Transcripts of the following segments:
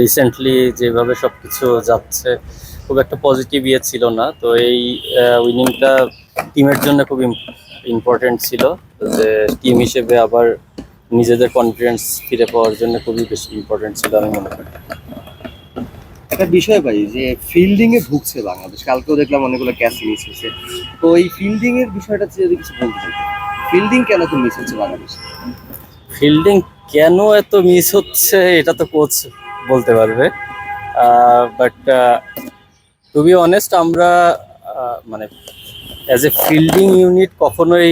Recently যেভাবে সব কিছু যাচ্ছে খুব একটা পজিটিভ ইয়ে ছিল না। তো এই উইনিংটা টিমের জন্য খুব ইম্পর্টেন্ট ছিল যে টিম হিসেবে আবার নিজেদের কনফিডেন্স ফিরে পাওয়ার জন্য খুবই বেশি ইম্পর্টেন্ট ছিল আমি মনে করি। একটা বিষয় ভাই যে ফিল্ডিং এ ভুগছে বাংলাদেশ। কালকেও দেখলাম অনেকগুলো ক্যাচ মিস হয়েছে। তো এই ফিল্ডিং এর বিষয়টা যদি কিছু বলতে ফিল্ডিং কেন তো মিস হচ্ছে বাংলাদেশ? ফিল্ডিং কেন এত মিস হচ্ছে এটা তো কোচ বলতে পারবে। বাট টু বি অনেস্ট আমরা মানে অ্যাজ এ ফিল্ডিং ইউনিট কখনোই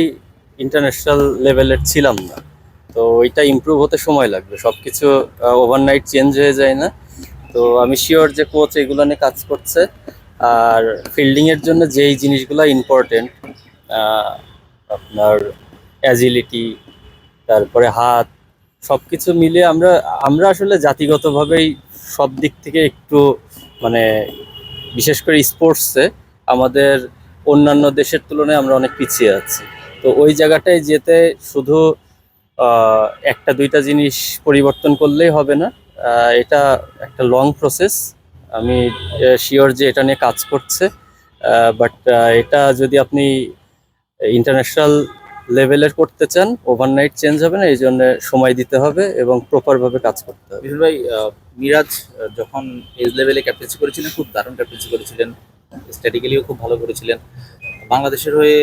ইন্টারন্যাশনাল লেভেলের ছিলাম না। তো ওইটা ইমপ্রুভ হতে সময় লাগবে। সব কিছু ওভারনাইট চেঞ্জ হয়ে যায় না। তো আমি শিওর যে কোচ এগুলো নিয়ে কাজ করছে। আর ফিল্ডিংয়ের জন্য যেই জিনিসগুলো ইম্পর্টেন্ট আপনার অ্যাজিলিটি তারপরে হাত সব কিছু মিলে আমরা আমরা আসলে জাতিগতভাবেই সব দিক থেকে একটু মানে বিশেষ করে স্পোর্টসে আমাদের অন্যান্য দেশের তুলনায় আমরা অনেক পিছিয়ে আছি। তো ওই জায়গাটায় যেতে শুধু একটা, দুইটা জিনিস পরিবর্তন করলেই হবে না। এটা একটা লং প্রসেস আমি শিওর যে এটা নিয়ে কাজ করছে। বাট এটা যদি আপনি ইন্টারন্যাশনাল লেভেলের করতে চান ওভারনাইট চেঞ্জ হবে না, এই জন্য সময় দিতে হবে এবং প্রপারভাবে কাজ করতে হবে। ভাই মিরাজ যখন এজ লেভেলে ক্যাপ্টেন্সি করেছিলেন, খুব দারুণ ক্যাপ্টেন্সি করেছিলেন স্ট্র্যাটেজিক্যালিও খুব ভালো করেছিলেন। বাংলাদেশের হয়ে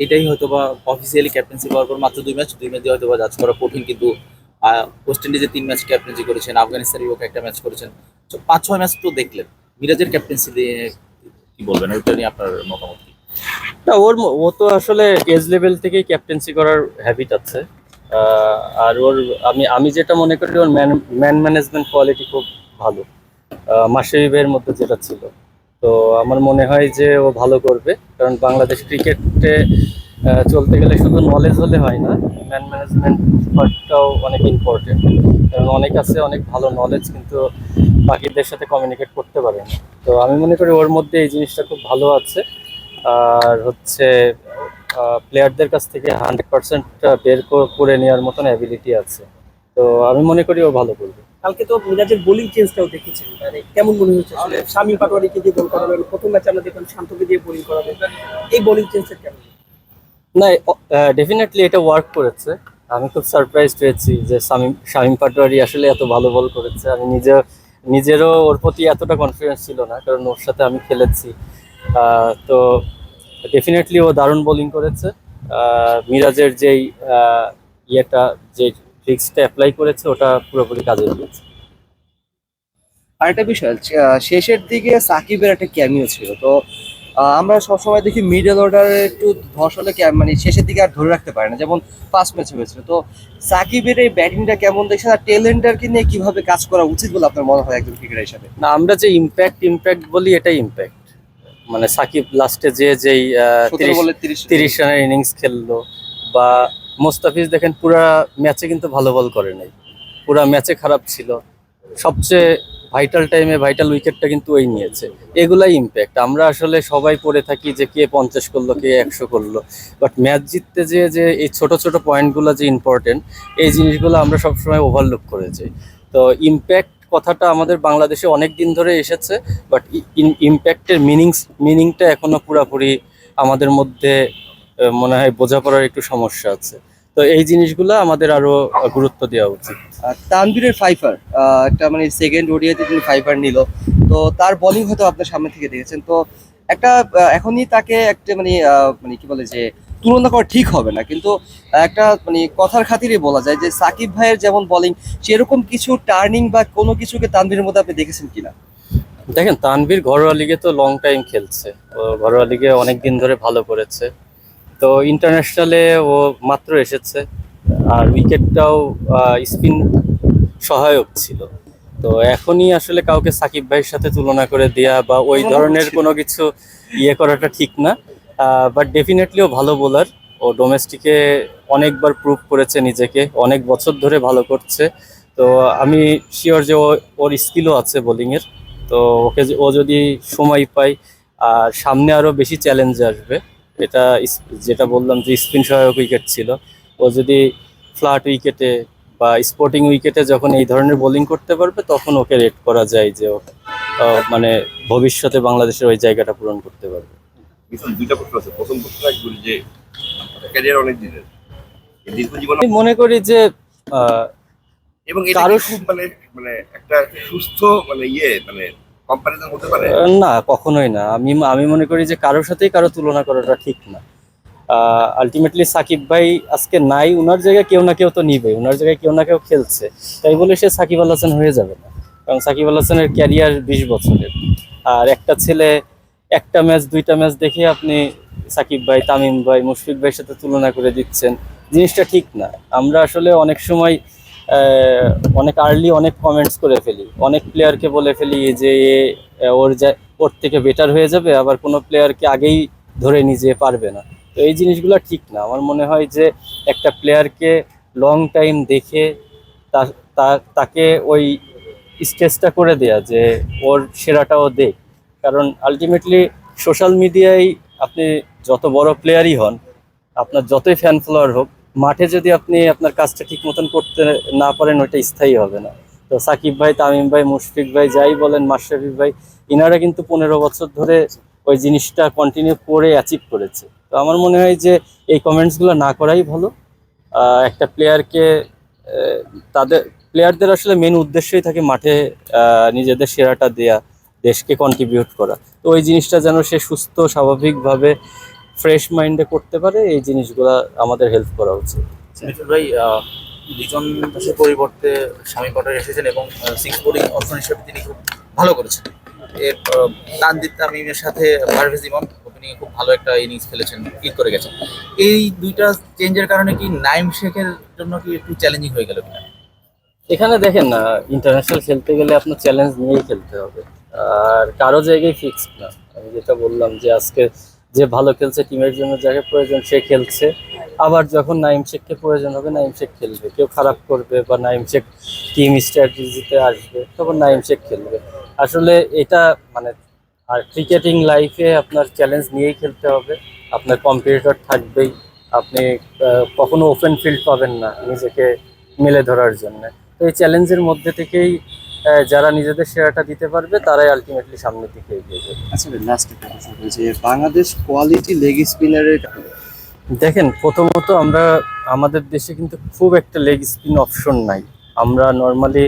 এটাই হয়তো বা অফিসিয়ালি ক্যাপ্টেন্সি পাওয়ার পর মাত্র দুই ম্যাচ দুই ম্যাচ হয়তো বা জাজ করা কঠিন, কিন্তু ওয়েস্ট ইন্ডিজে তিন ম্যাচ ক্যাপ্টেন্সি করেছেন আফগানিস্তানের বিপক্ষে একটা ম্যাচ করেছেন। তো পাঁচ, ছয় ম্যাচ তো দেখলেন। মিরাজের ক্যাপ্টেন্সি দিয়ে কি বলবেন? ওইটা নিয়ে আপনার মতামত না, ওর ও তো আসলে এজ লেভেল থেকেই ক্যাপ্টেন্সি করার হ্যাবিট আছে। আর ওর আমি আমি যেটা মনে করি ওর ম্যান ম্যান ম্যানেজমেন্ট কোয়ালিটি খুব ভালো। মাসের মধ্যে যেটা ছিল। তো আমার মনে হয় যে ও ভালো করবে। কারণ বাংলাদেশ ক্রিকেটে চলতে গেলে শুধু নলেজ হলে হয় না ম্যান ম্যানেজমেন্ট পার্টটাও অনেক ইম্পর্টেন্ট কারণ অনেক আছে, অনেক ভালো নলেজ কিন্তু বাকিদের সাথে কমিউনিকেট করতে পারে না। তো আমি মনে করি ওর মধ্যে এই জিনিসটা খুব ভালো আছে। আর হচ্ছে প্লেয়ারদের কাছ থেকে হান্ড্রেড পার্সেন্ট বের করে নেওয়ার মতন অ্যাবিলিটি আছে। তো আমি মনে করি ও ভালো করবে কালকে তো মিরাজের বোলিং চেঞ্জটাও দেখেছেন। মানে কেমন মনে হচ্ছে? শামীম পাটোয়ারিকে দিয়ে বল করাবেন প্রথম ম্যাচে আমরা দেখলাম শান্তকে দিয়ে বোলিং করাবেন এই বোলিং চেঞ্জটা কেমন? না ডেফিনেটলি এটা ওয়ার্ক করেছে। আমি খুব সারপ্রাইজড হয়েছি যে শামীম শামীম পাটোয়ারি আসলে এত ভালো বল করেছে। আমি নিজে নিজেরও ওর প্রতি এতটা কনফিডেন্স ছিল না কারণ ওর সাথে আমি খেলেছি। তো ডেফিনেটলি ও দারুণ বোলিং করেছে। মিরাজের যেই ইয়েটা যে ট্রিক্সটা অ্যাপ্লাই করেছে ওটা পুরোপুরি কাজে দিয়েছে। আরেকটা বিষয় শেষের দিকে সাকিবের একটা ক্যামিও ছিল। তো আমরা সবসময় দেখি মিডল অর্ডারে একটু ধস হলে মানে শেষের দিকে আর ধরে রাখতে পারে না যেমন ফার্স্ট ম্যাচে হয়েছিল। তো সাকিবের এই ব্যাটিংটা কেমন দেখছেন আর টেলেন্টারকে নিয়ে কীভাবে কাজ করা উচিত বলে আপনার মনে হয় একজন ক্রিকেটার হিসাবে? না আমরা যে ইম্প্যাক্ট ইম্প্যাক্ট বলি এটাই ইম্প্যাক্ট মানে সাকিব লাস্টে যে যেই আহ, সতেরো 30 বলে তিরিশ তিরিশ রানের ইনিংস খেললো বা মোস্তাফিজ দেখেন পুরা ম্যাচে কিন্তু ভালো বল করে নাই। পুরা ম্যাচে খারাপ ছিল। সবচেয়ে ভাইটাল টাইমে ভাইটাল উইকেটটা কিন্তু ওই নিয়েছে। এগুলাই ইম্প্যাক্ট আমরা আসলে সবাই পড়ে থাকি যে কে পঞ্চাশ করল কে একশো করল। বাট ম্যাচ জিততে যে যে এই ছোট ছোট পয়েন্টগুলো যে ইম্পর্টেন্ট এই জিনিসগুলো আমরা সবসময় ওভারলুক করে যাই। তো ইম্প্যাক্ট কথাটা আমাদের বাংলাদেশে অনেক দিন ধরে এসেছে বাট ইম্প্যাক্টের মিনিংস মিনিংটা এখনও পুরাপুরি আমাদের মধ্যে মনে হয় বোঝাপড়ার একটু সমস্যা আছে। তো এই জিনিসগুলো আমাদের আরও গুরুত্ব দেওয়া উচিত। তানভীরের ফাইফার একটা মানে সেকেন্ড ওডিআইতে তিনি ফাইফার নিল, তো তার বোলিং হয়তো আপনার সামনে থেকে দেখেছেন। তো একটা এখনই তাকে একটা মানে মানে কি বলে যে তুলনা করা ঠিক হবে না। কিন্তু একটা মানে কথার খাতিরে বলা যায় যে সাকিব ভাইয়ের যেমন বলিং সেরকম কিছু টার্নিং বা কোনো কিছুকে তানভীরের মধ্যে আপনি দেখেছেন কিনা? দেখেন তানভীর ঘরোয়া লিগে তো লং টাইম খেলছে। ও ঘরোয়া লিগে অনেক দিন ধরে ভালো করেছে। তো ইন্টারন্যাশনালে ও মাত্র এসেছে। আর উইকেটটাও স্পিন সহায়ক ছিল। তো এখনই আসলে কাউকে সাকিব ভাইয়ের সাথে তুলনা করে দেয়া বা ওই ধরনের কোনো কিছু ইয়ে করাটা ঠিক না। বাট ডেফিনেটলি ও ভালো বোলার ও ডোমেস্টিকে অনেকবার প্রুভ করেছে নিজেকে, অনেক বছর ধরে ভালো করছে। তো আমি শিওর যে ওর স্কিলও আছে বোলিংয়ের তো ওকে ও যদি সময় পায়, আর সামনে আরও বেশি চ্যালেঞ্জ আসবে। এটা যেটা বললাম যে স্পিন সহায়ক উইকেট ছিল। ও যদি ফ্ল্যাট উইকেটে বা স্পোর্টিং উইকেটে যখন এই ধরনের বোলিং করতে পারবে, তখন ওকে রেট করা যায় যে মানে ভবিষ্যতে বাংলাদেশের ওই জায়গাটা পূরণ করতে পারবে। দুইটা প্রশ্ন আছে। প্রথম প্রশ্ন যে ক্যারিয়ার অনেক দিনের দীর্ঘ জীবন আমি মনে করি যে এবং কারো- মানে মানে একটা সুস্থ মানে ইয়ে মানে কম্পারিজন হতে পারে? না কখনোই না। আমি আমি মনে করি যে কারোর সাথেই কারও তুলনা করাটা ঠিক না। আলটিমেটলি সাকিব ভাই আজকে নাই উনার জায়গায় কেউ না কেউ তো নিবে উনার জায়গায় কেউ না কেউ খেলছে। তাই বলে সে সাকিব আল হাসান হয়ে যাবে না। কারণ সাকিব আল হাসানের ক্যারিয়ার বিশ বছরের। আর একটা ছেলে একটা ম্যাচ, দুইটা ম্যাচ দেখে আপনি সাকিব ভাই, তামিম ভাই, মুশফিক ভাইয়ের সাথে তুলনা করে দিচ্ছেন। জিনিসটা ঠিক না। আমরা আসলে অনেক সময় অনেক আর্লি অনেক কমেন্টস করে ফেলি। অনেক প্লেয়ারকে বলে ফেলি যে ওর যা, ওর থেকে বেটার হয়ে যাবে, আবার কোনো প্লেয়ারকে আগেই ধরে নিজে পারবে না। তো এই জিনিসগুলো ঠিক না। আমার মনে হয় যে, একটা প্লেয়ারকে লং টাইম দেখে তাকে ওই স্টেজটা করে দেয়া যে, ওর সেরাটাও দেখ। কারণ আলটিমেটলি সোশ্যাল মিডিয়ায় আপনি যত বড় প্লেয়ারই হন, আপনার যতই ফ্যান ফলোয়ার হোক, মাঠে যদি আপনি আপনার কাজটা ঠিক মতন করতে না পারেন, ওইটা স্থায়ী হবে না। তো সাকিব ভাই, তামিম ভাই, মুশফিক ভাই, যাই বলেন, মাশরাফি ভাই, ইনারা কিন্তু পনেরো বছর ধরে ওই জিনিসটা কন্টিনিউ করে অ্যাচিভ করেছে। তো আমার মনে হয় যে এই কমেন্টসগুলো না করাই ভালো। একটা প্লেয়ারকে তাদের প্লেয়ারদের আসলে মেন উদ্দেশ্যই থাকে মাঠে নিজেদের সেরাটা দেয়া। দেশকে কন্ট্রিবিউট করা। তো ওই জিনিসটা যেন সে সুস্থ স্বাভাবিকভাবে ফ্রেশ মাইন্ডে করতে পারে এই জিনিসগুলো আমাদের হেল্প করা উচিত। মিঠুন ভাই লিজন দাসের পরিবর্তে স্বামী পাটোয়ারি এসেছেন এবং সিক্স বোর্ডিং অপশন হিসেবে তিনি খুব ভালো করেছেন। এর তানজিদ তামিমের সাথে পারভেজ ইমাম তিনি খুব ভালো একটা ইনিংস খেলেছেন কিক করে গেছেন। এই দুইটা চেঞ্জের কারণে কি নাইম শেখের জন্য কি একটু চ্যালেঞ্জিং হয়ে গেল কিনা? এখানে দেখেন না ইন্টারন্যাশনাল খেলতে গেলে আপনার চ্যালেঞ্জ নিয়েই খেলতে হবে। আর কারও জায়গায় ফিক্সড না। আমি যেটা বললাম যে আজকে যে ভালো খেলছে টিমের জন্য যাকে প্রয়োজন সে খেলছে। আবার যখন নাইম শেখকে প্রয়োজন হবে, নাইম শেখ খেলবে। কেউ খারাপ করবে বা নাইম শেখ টিম স্ট্র্যাটেজিতে আসবে, তখন নাইম শেখ খেলবে। আসলে এটা মানে আর ক্রিকেটিং লাইফে আপনার চ্যালেঞ্জ নিয়েই খেলতে হবে। আপনার কম্পিটিটর থাকবেই। আপনি কখনো ওপেন ফিল্ড পাবেন না নিজেকে মেলে ধরার জন্য। তো এই চ্যালেঞ্জের মধ্যে থেকেই যারা নিজেদের সেরাটা দিতে পারবে তারাই আলটিমেটলি সামনের দিকে এগিয়ে যাবে। আচ্ছা লাস্ট একটা প্রশ্ন যে বাংলাদেশ কোয়ালিটি লেগ স্পিনারের দেখেন প্রথমত আমরা আমাদের দেশে কিন্তু খুব একটা লেগ স্পিন অপশন নাই। আমরা normally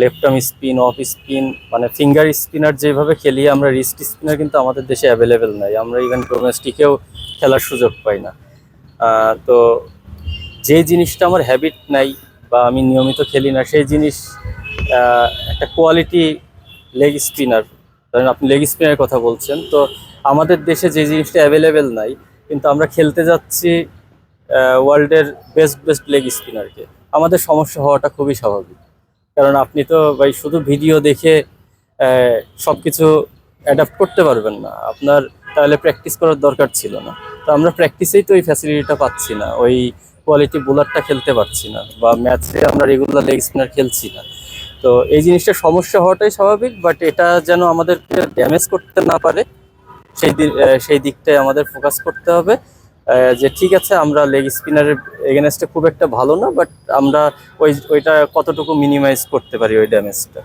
left arm spin off spin মানে ফিঙ্গার স্পিনার যেভাবে খেলি আমরা রিস্ট স্পিনার কিন্তু আমাদের দেশে অ্যাভেলেবেল নাই। আমরা ইভেন ডোমেস্টিকেও খেলার সুযোগ পাই না। তো যে জিনিসটা আমার হ্যাবিট নাই বা আমি নিয়মিত খেলি না সেই জিনিস একটা কোয়ালিটি লেগ স্পিনার ধরেন আপনি লেগ স্পিনের কথা বলছেন, তো আমাদের দেশে যে জিনিসটা অ্যাভেলেবেল নাই, কিন্তু আমরা খেলতে যাচ্ছি ওয়ার্ল্ডের বেস্ট বেস্ট লেগ স্পিনারকে আমাদের সমস্যা হওয়াটা খুবই স্বাভাবিক। কারণ আপনি তো ভাই শুধু ভিডিও দেখে সব কিছু অ্যাডাপ্ট করতে পারবেন না। আপনার তাহলে প্র্যাকটিস করার দরকার ছিল না। তো আমরা প্র্যাকটিসেই তো ওই ফ্যাসিলিটিটা পাচ্ছি না। ওই কোয়ালিটি বোলারটা খেলতে পারছি না। বা ম্যাচে আমরা রেগুলার লেগ স্পিনার খেলছি না। তো এই জিনিসটা সমস্যা হওয়াটাই স্বাভাবিক বাট এটা যেন আমাদেরকে ড্যামেজ করতে না পারে, সেই সেই দিকটাই আমাদের ফোকাস করতে হবে। যে ঠিক আছে, আমরা লেগ স্পিনারের এগেনেস্টে খুব একটা ভালো না বাট আমরা ওই, ওইটা কতটুকু মিনিমাইজ করতে পারি ওই ড্যামেজটা